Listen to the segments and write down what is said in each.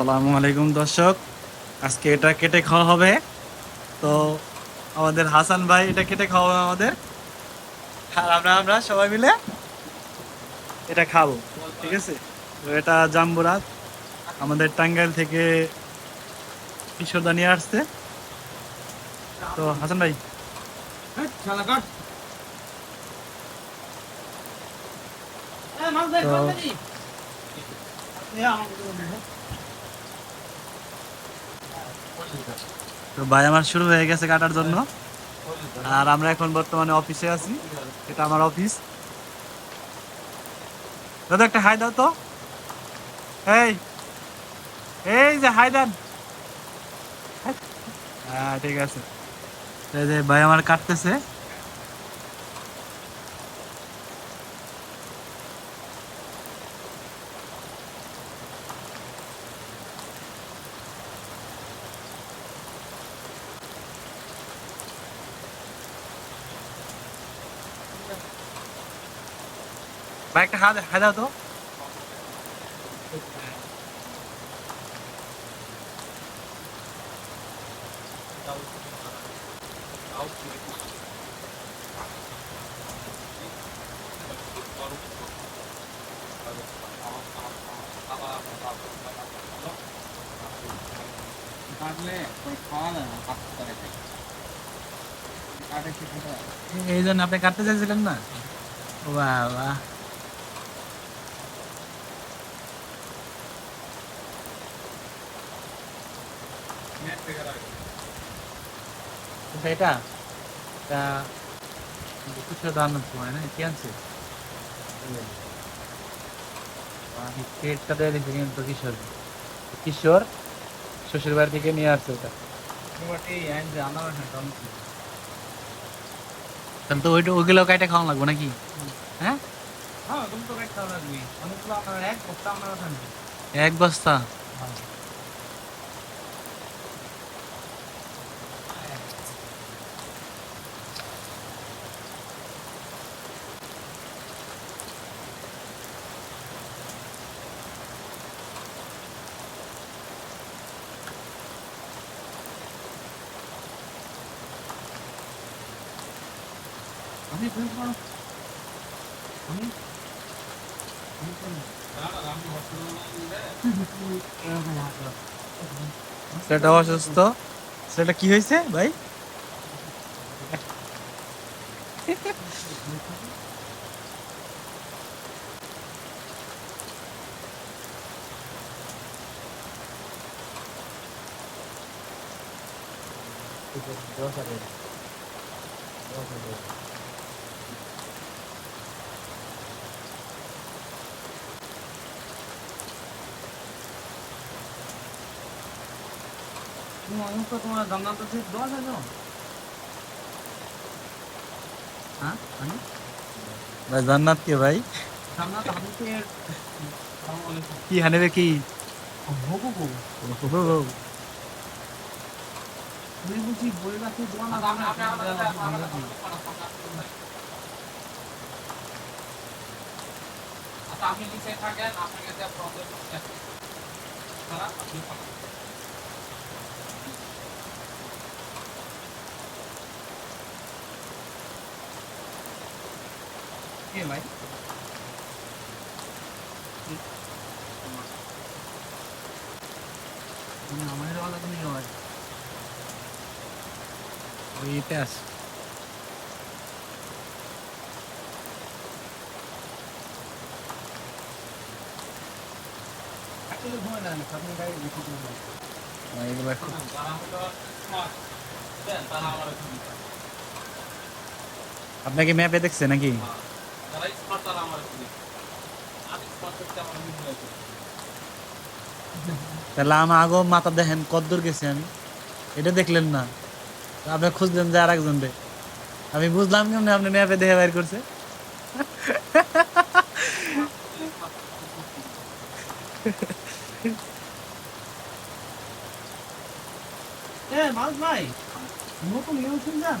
আসসালামু আলাইকুম দর্শক। আজকে এটা কেটে খাওয়া হবে। তো আমাদের হাসান ভাই এটা কেটে খাওয়া হবে আমাদের। আর আমরা আমরা সবাই মিলে এটা খাব ঠিক আছে? তো এটা জাম্বুরাত আমাদের টাঙ্গাইল থেকে কিশোরদা নিয়ে আসছে। তো হাসান ভাই। তো তো ভাই, আমার শুরু হয়ে গেছে কাটার জন্য। আর আমরা এখন বর্তমানে অফিসে আছি। এটা আমার অফিস দাদা, একটা হাই দাও তো। এই এই যে হাই দেন। হ্যাঁ ঠিক আছে। এই যে ভাই, আমার কাটতেছে। ভাই একটা হাই হাই দাও তো কাটলে ওই খাওয়া যায় না হাত করে খাই কাটে কি খাওয়া এই জন্য আপনি কাটতে চাইছিলেন না বাহ বাহ এটা এটা কিছু দাম সময় না কি আনছে? পেটটা দিয়ে দিচ্ছে কিন্তু কিশোর। কিশোর শ্বশুর বাড়ি থেকে নিয়ে আসছে ওটা। তাহলে তো ওইটা ওইগুলো কাইটা খাওয়া লাগবে নাকি? হ্যাঁ? হ্যাঁ এক বস্তা আপনার ওখানে এক বস্তা আমি তুমি করো আমি সেটা অসুস্থ। সেটা কি হয়েছে ভাই? তুমি তো তোমার জান্নাত আছে দশ আছে হ্যাঁ ভাই জান্নাত কে ভাই? জান্নাত হাদিসে কি হানেবে কি? হবু গো তুমি বুঝি বই রাখি দোয়া না আপনি নিচে থাকেন আপনাকে প্রবলেম তারা আপনি পাবেন কে ভাই আমার আলাদা তুমি হয় ওই ইতে আছে আসলে ভয় না আপনি গাড়ি লিখে দিন না, এগুলো একটু তারা হলো স্মার্ট দেন তারা আমার আপনাকে ম্যাপে দেখছে নাকি যারা স্মার্ট তারা আমার আমি স্মার্ট করতে আমার মিল তাহলে আমার আগো মাথা দেখেন কদ্দূর গেছি আমি। এটা দেখলেন না। আপনি খুঁজলেন যে আর একজন রে। আমি বুঝলাম কেমন আপনি ম্যাপে দেখে বাইর করছে। এ ভাই নতুন নিউজ শুনছেন?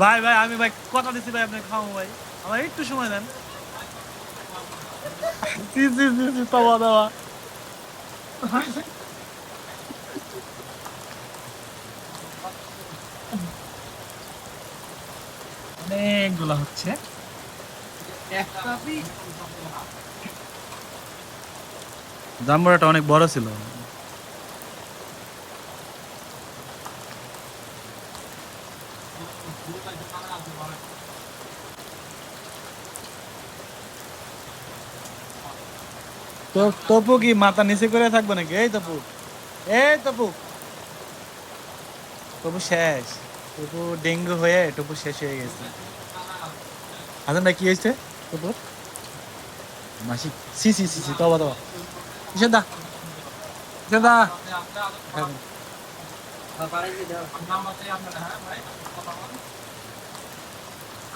ভাই ভাই, আমি, ভাই, কথা দিচ্ছি ভাই আপনি খাও ভাই। আমার একটু সময় দেন। জি জি জি জি দাওয়া অনেকগুলো হচ্ছে। জাম্বুরাটা অনেক বড় ছিল। তপু কি মাথা নিচে করে থাকবে নাকি? এই তপু। এই তপু। তপু শেষ। তপু ডেঙ্গু হয়ে তপু শেষ হয়ে গেছে। হাসান ভাই, কি হয়েছে তপুর? মাসি, সি সি সি সি, তবা তবা। কিসের দা কিসের দা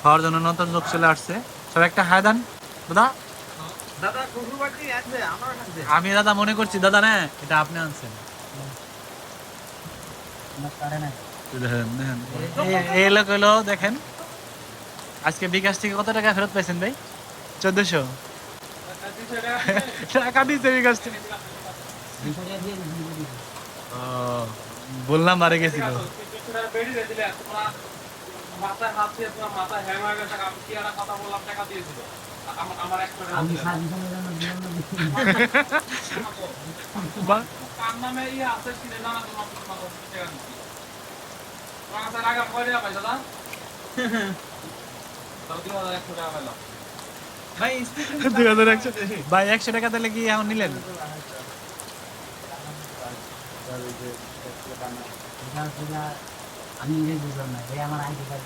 খাওয়ার জন্য নতুন লোক চলে আসছে। সব একটা হায় দান। দাদা? দাদা কুকুর বাটি আছে আমার কাছে আমি দাদা মনে করছি দাদা না এটা আপনি আনছেন। এই- লোক হলো দেখেন। আজকে বিকাশ থেকে কত টাকা ফেরত পাইছেন ভাই? চোদ্দশো। টাকা দিচ্ছে বিকাশ থেকে। ও, বললাম মারে গেছিল। মাথায় হাত দিয়ে তোমার মাথায় হ্যাং হয়ে গেছে আমি কি কথা বললাম টাকা আমার এক কার নামে ইয়ে আছে কিনে তোমার তোমার কাছে পাই দাদা? একশো টাকা ভাই একশো দিলে কি এখন নিলেন? গা, আমি নিজে বুঝলাম না এই আমার আইডি কার্ড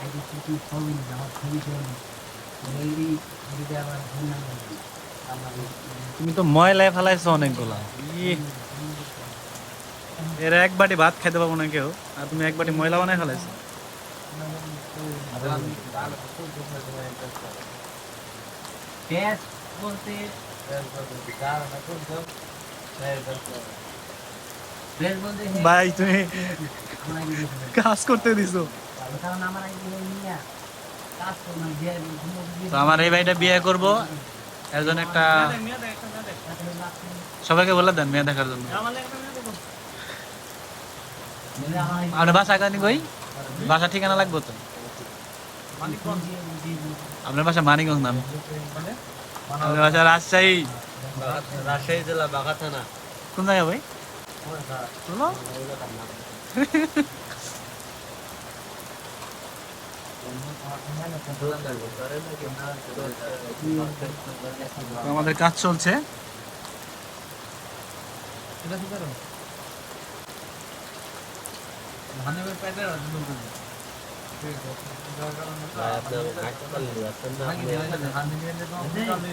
আইডি কি ছবি নিচ্ছে আমার ছবি না এই ছবিতে আমার ফোন নাম্বার তুমি তো ময়লায় ফেলাইছো অনেকগুলা। এর এক বাটি ভাত খেতে পাবো না কেউ আর তুমি এক বাটি ময়লা বানাই ফেলাইছো। বলতে ভাই তুমি কাজ করতে দিছো। আমার তো এই ভাইটা বিয়ে করব। এর জন্য একটা সবাইকে বলে দেন মেয়ে দেখার জন্য। আপনার বাসা কানি কই? বাসা ঠিকানা লাগবে তো? আপনার বাসা মানিকগঞ্জ নাম। আপনার বাসা রাজশাহী। রাজশাহী জেলা থানা। কোন জায়গা ভাই? বলো আমাদের কাজ চলছে।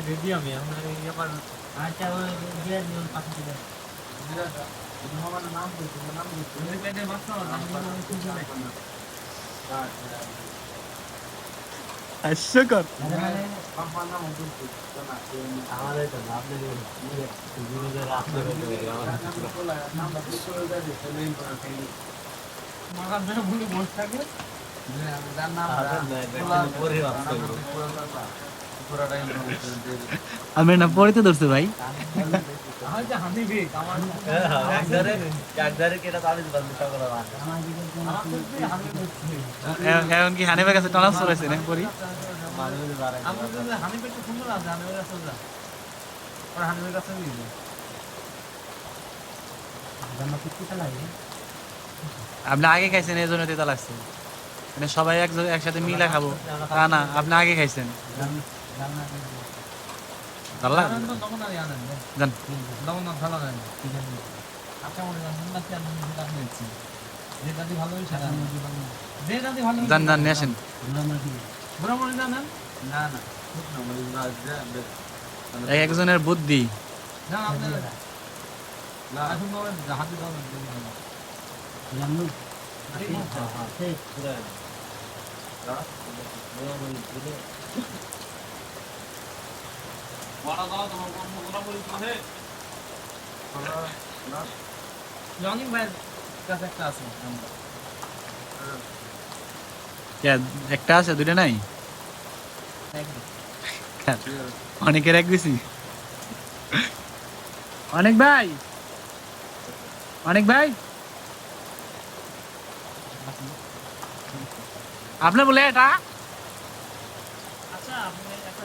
রেডি আমি আমরা হাস্যকর আমি না পড়িতে ধরছে ভাই। হানিফের কাছে না সুন্দর আছে কিছু আপনি আগে খাইছেন এই জন্য তেতা লাগছে মানে সবাই এক একসাথে মিলে খাব। তা না আপনি আগে খাইছেন। আনেন যান তখন না ভালো লাগে আচ্ছা মনে হয় না কি আমি সেটা নিয়েছি যেটা দিয়ে ভালো হয়েছে যেটা দিয়ে ভালো যান যান নিয়ে আসেন মোটামুটি জানেন না না এক একজনের বুদ্ধি না আপনার এখন আমার হাতে দাও না না একটা আছে দুইটা নাই? অনেকের এক দিছি। অনেক ভাই! অনেক ভাই! আপনার বলে এটা। আচ্ছা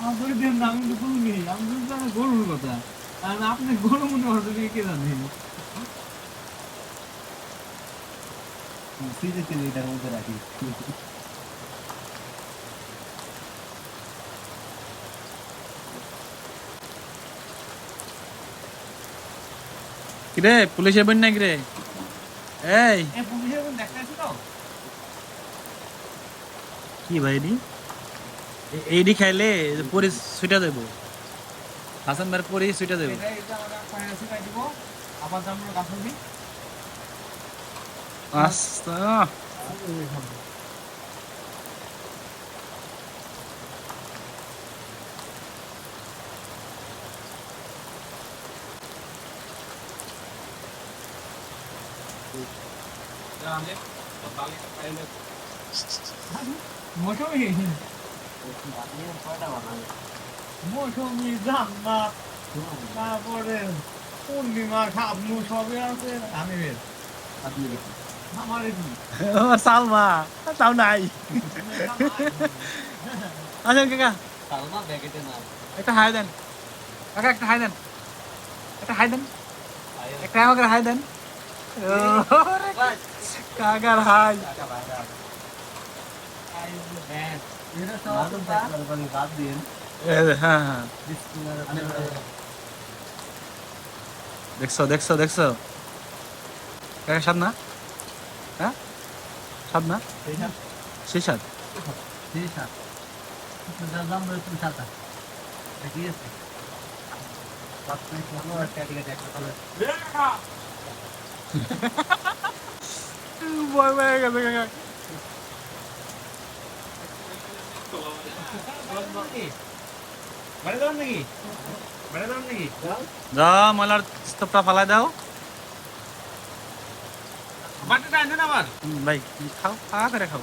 আমার বলে দেন না আমি কিন্তু বলিনি আমি বলছি আমার গরুর কথা। আর আপনি গরু মনে হচ্ছে কি কে জানেন ফ্রিজে তেল এটার মধ্যে রাখি। কিরে পুলিশে বন নাকি রে? এই। দেখতে তো কি ভাই এইডি খাইলে পরি সুইটা দেব হাসান ভাই পরি সুইটা দেব। এটা এটা মৌসুমি তারপরে পূর্ণিমা খাবনু সবই আছে আমি বের। আপনি আমার সালমা তাও নাই। আসেন কাকা। সালমা ব্যাকেটে না। একটা হাই দেন। কাকা একটা হাই দেন। একটা হাই দেন। একটা আমাকে হাই দেন। কাকার হাই এটা সব বাদ দিন এ, হ্যাঁ হ্যাঁ দেখছ দেখছ দেখছ। কাকা সাত না হ্যাঁ? সাত না সেই সাত রয়েছে সাতা ঠিক আছে ভয় পেয়ে গেছে কাকা বাড়ি দাম নাকি বাড়ি দাম নাকি যা ময়লার স্তূপটা ফালাই দাও। ভাই খাও খা করে খাও।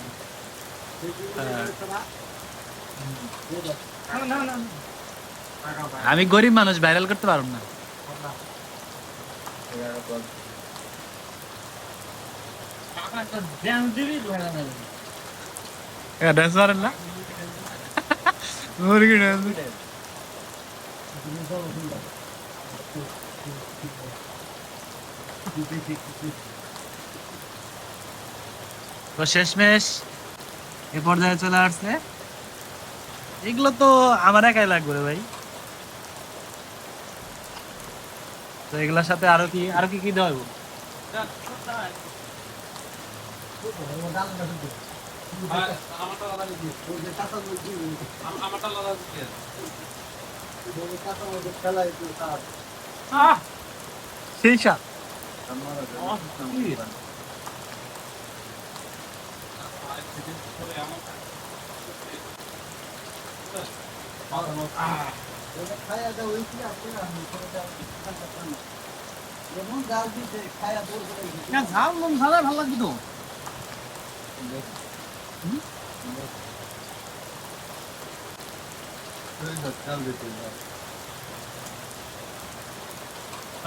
আমি গরিব মানুষ ভাইরাল করতে পারব না। ড্যান্স ধরে না? ড্যান্স মারেন না মুরগি ড্যান্স তো শেষমেশ, এ পর্যায়ে চলে আসছে। এগুলো তো আমার একাই লাগবে রে ভাই। তো এগুলোর সাথে আরও কি আরও কি কি দেওয়া? আমারটা আলাদা দিচ্ছি আমারটা আলাদা দিচ্ছি আহ সেই সাত খায়া দাও ওই কি আপনি আমি করে দাও যেমন জাল দিতে খায়া দূর করে না ঝাল নুন ঝালে ভালো লাগবে তো জাল দিতে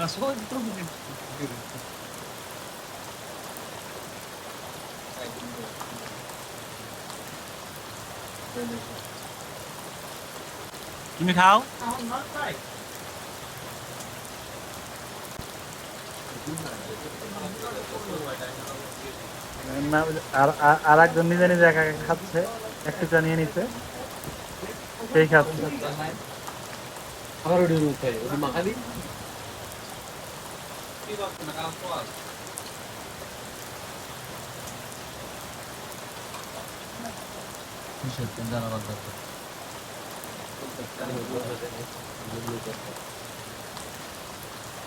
সবাই তো তুমি খাও আমার না চাই না, আর একজন নিজে নিজে একা একা খাচ্ছে নিয়ে নিচ্ছে সেই খাচ্ছে। আবার ওটি ওটি মাখালি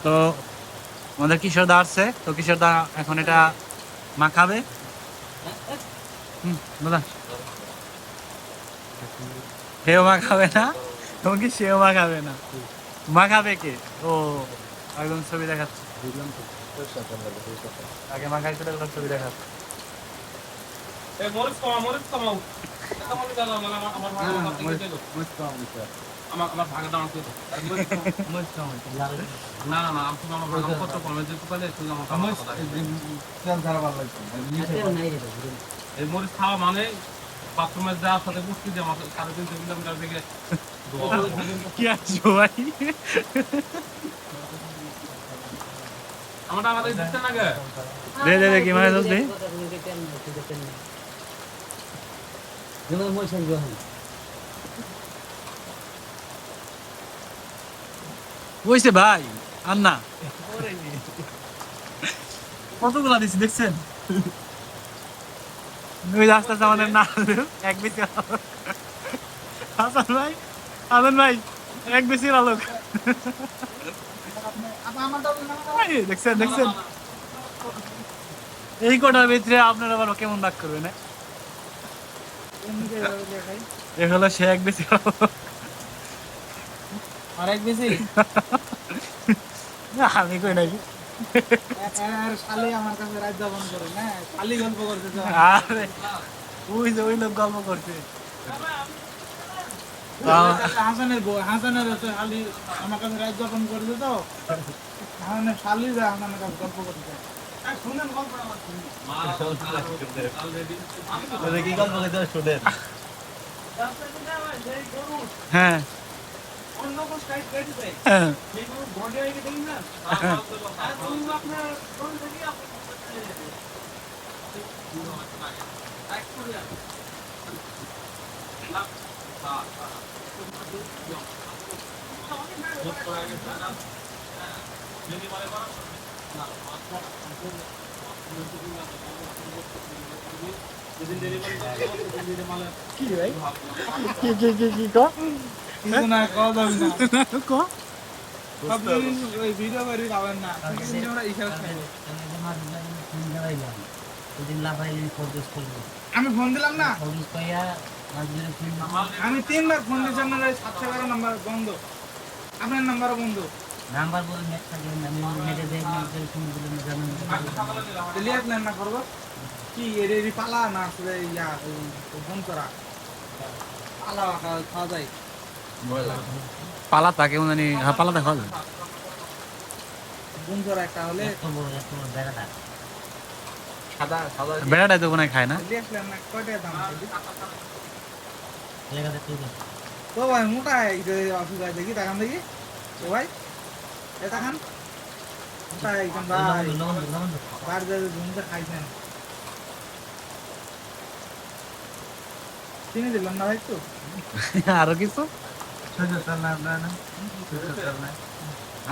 তো। আমাদের কিশোরদা আসছে তো কিশোর দা এখন এটা হুম দাদা। হেও মাখাবে না? এমনকি সেও মাখাবে না? মাখাবে কে? ও একদম ছবি দেখাচ্ছে। বুঝলাম তো আগে মাখাইছিল এগুলো ছবি দেখাচ্ছে। মরিচ কমাও মরিচ কমাও মরিচ মানে আমার আমার ভাগ আমার থেকে দিলো আমার আমার দাও না না না আমি তো আমার ভাগ কত কমে? আমার কাম এই মরিচ খাওয়া মানে বাথরুমে যাওয়ার সাথে পুষ্টি দিয়ে আমাকে সাড়ে তিনশো কিলোমিটার থেকে কি আছো ভাই? আমারটা আমাদের দিচ্ছে না গে। দে দে দে কি মানে দে যেমন মশাই গ্রহণ হইছে ভাই আর কতগুলা দিছি, দেখছেন? ওই আমাদের না এক বেশি হাসান ভাই হাসান ভাই, এক বেশি আলোক দেখছেন দেখছেন? এই কটার ভিতরে আপনারা আবার কেমন ডাক করবেন হ্যাঁ? এ হলো সে এক বেশি আরেক বেশি? না, আমি কই নাই। আর শালি আমার কাছে রাত যাপন করে না? শালি গল্প করতে আরে ওই যে ওই লোক গল্প করছে। হাসানের বউ হাসানের হচ্ছে শালি আমার কাছে রাত যাপন করছে তো। হাসানের শালি যা কাছে গল্প করতে শুনেন শুনেন হ্যাঁ। কি কি কি কি না যাবে না। কো খাই আমি ফোন দিলাম না? আমি তিনবার ফোন দিয়েছি আপনার সাতশো এগারো নাম্বার বন্ধ। আপনার নাম্বারও বন্ধ। নাম্বার বলে নেট থাকে আমি নেটে দিলিয়ে প্ল্যান না। করব কি এর এরি পালা না আসলে ইয়া ফোন করা? পালা খাওয়া যায়। পালা তাকে মানে হ্যাঁ পালা দেখা যায়। বেড়াটাই তো কোনো খায় না। তো ভাই মোটা দেখি দেখান দেখি। তো ভাই এ মোটা একদম ভাই ঘুমতে খাইছেন। চিনি দিলাম না ভাই একটু? আরও কিছু?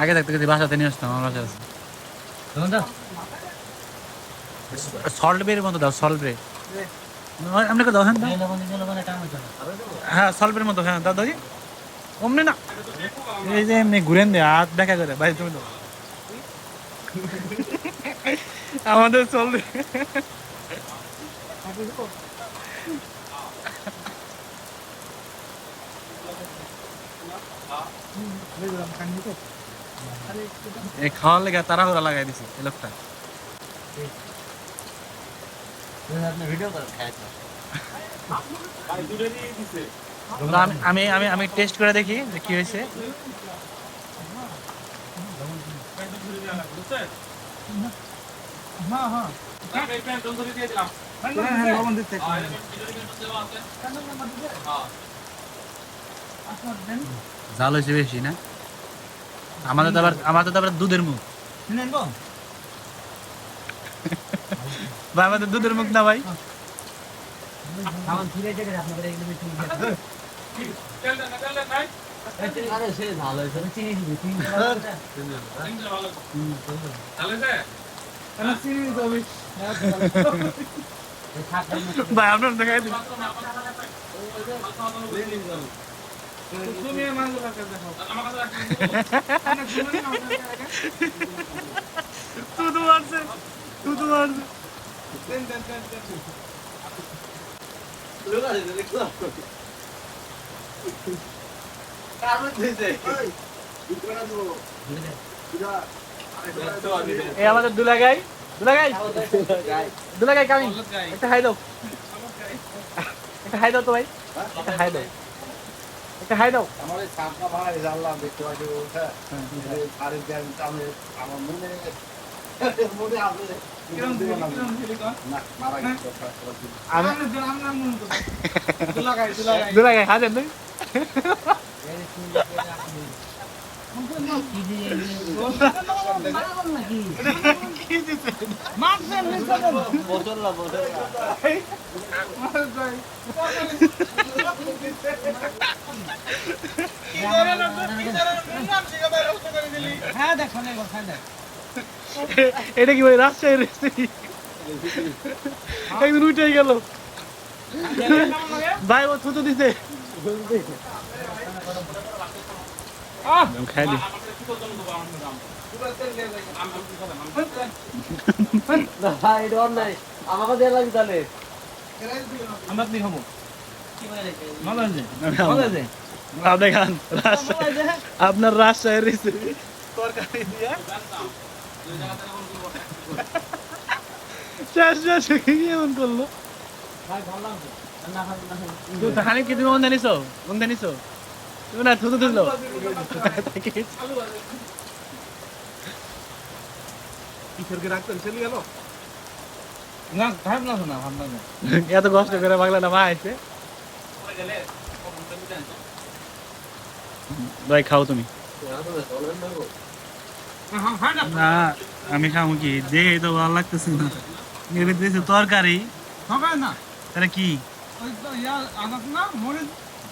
আগে থাকতে যদি বাসাতে নিয়ে আসতাম আমার আছে। সল্ট বের মতো দাও সল্ট বে এ, আপনি দাও হ্যাঁ দাও। হ্যাঁ সল্পের মতো হ্যাঁ দাদা জি অমনি না। এই যে এমনি ঘুরেন দে হাত দেখা করে ভাই তুমি দাও। আমাদের চলবে খাওয়ার লেগে তাড়াহুড়া লাগাই দিছে এই লোকটা। আমি- আমি আমি টেস্ট করে দেখি যে কি হয়েছে। হ্যাঁ। জাল হয়েছে বেশি না? আমাদের তো আবার আমাদের তো আবার দুধের মুখ। ভাই আমাদের দুধের মুখ না ভাই? ভাই আপনার দেখাই দিন। তুতু মারছে তুতু মারছে আমাদের দুলাগাই দুলাগাই দুলাগাই কামিং একটা হাই দাও। একটা হাই দাও তো ভাই। একটা হাই দাও। একটা হাই দাও। আমার এই সাপটা ভাই জানলাম দেখতে পাচ্ছি ওটা আরে দেন আমি আমার মনে মনে আছে। করি দুলাগাই দুলাগাই এটা কি ভাই রাজশাহীর রেসিপি একদিন উঠে গেল। ভাই ও থুতু দিছে। খাই দি আমাকে দেওয়া লাগবে তাহলে। আমরা কি হব। ভালো আছে ভালো আছে আপনি খান রাজশাহী আপনার রাজশাহীর তরকারি দিয়া শেষ শেষ কি এমন করল। তুই তাহানি কি তুমি মন জানিছো মন জানিছো তুমি না থুতু দিল কিশোরকে না খারাপ না শোনা ভাবনা না এত কষ্ট করে বাংলাটা মা আইছে ভাই খাও তুমি। না আমি খাব কি? দেখে তো ভালো লাগতেছে না। তরকারি। না। তাহলে কি? ওই তো ইয়া আনাস না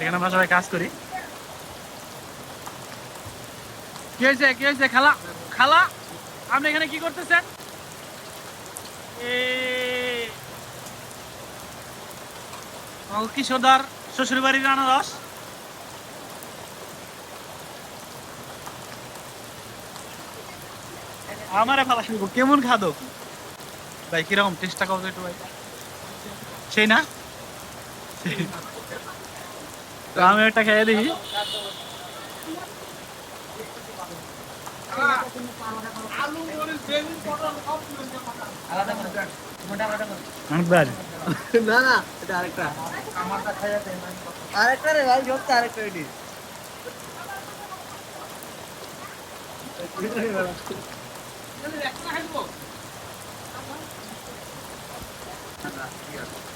এখানে আমরা সবাই কাজ করি। কি হয়েছে? কি হয়েছে? খালা? খালা? আপনি এখানে কি করতেছেন? এ কিশোরদার শ্বশুর বাড়ির আনারস। আমারে ফালা শুনব কেমন খাদক? ভাই, কীরকম? টেস্টটা কত একটু ভাই সেই না? আমি একটা খেয়ে অনেকবার না না এটা আরেকটা। আরেকটা রে ভাই আরেকটা এটি। আরে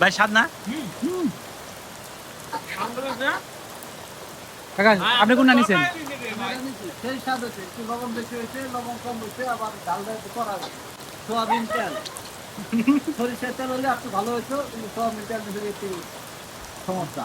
ভাই স্বাদ না? আপনি কোনটা নিছেন? সেই স্বাদ আছে লবণ বেশি হয়েছে লবণ কম হয়েছে আবার সোয়াবিন তেল। সরিষার তেল হলে একটু ভালো হতো কিন্তু সোয়াবিন তেল সমস্যা।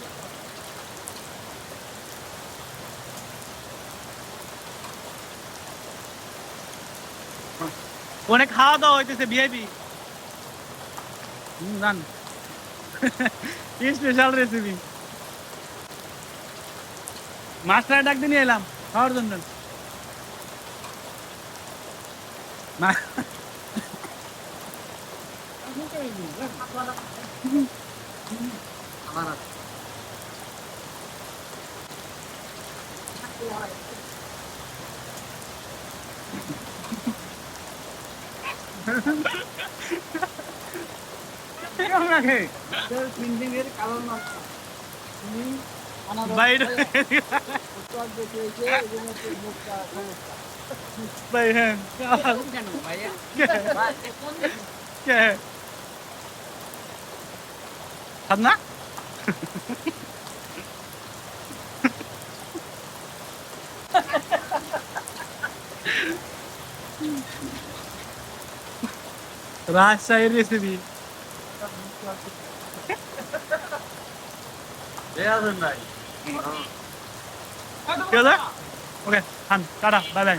অনেক খাওয়া দাওয়া হইতেছে ভিআইপি জান। স্পেশাল রেসিপি মাছটা ডাক দিয়ে নিয়ে এলাম খাওয়ার জন্য। মা- আমার আছে। কেমন লাগে তোর প্রিন্টিংয়ের কালার মাছ তুমি আনারস বাইরে খাইয়া উত্তর দেখে এসে এই জন্য তোর মুখটা সমস্যা ভাই হ্যাঁ কেন ভাইয়া কে খাদ রাজশাহীর রেসিপি ওকে খান টাটা বাই বাই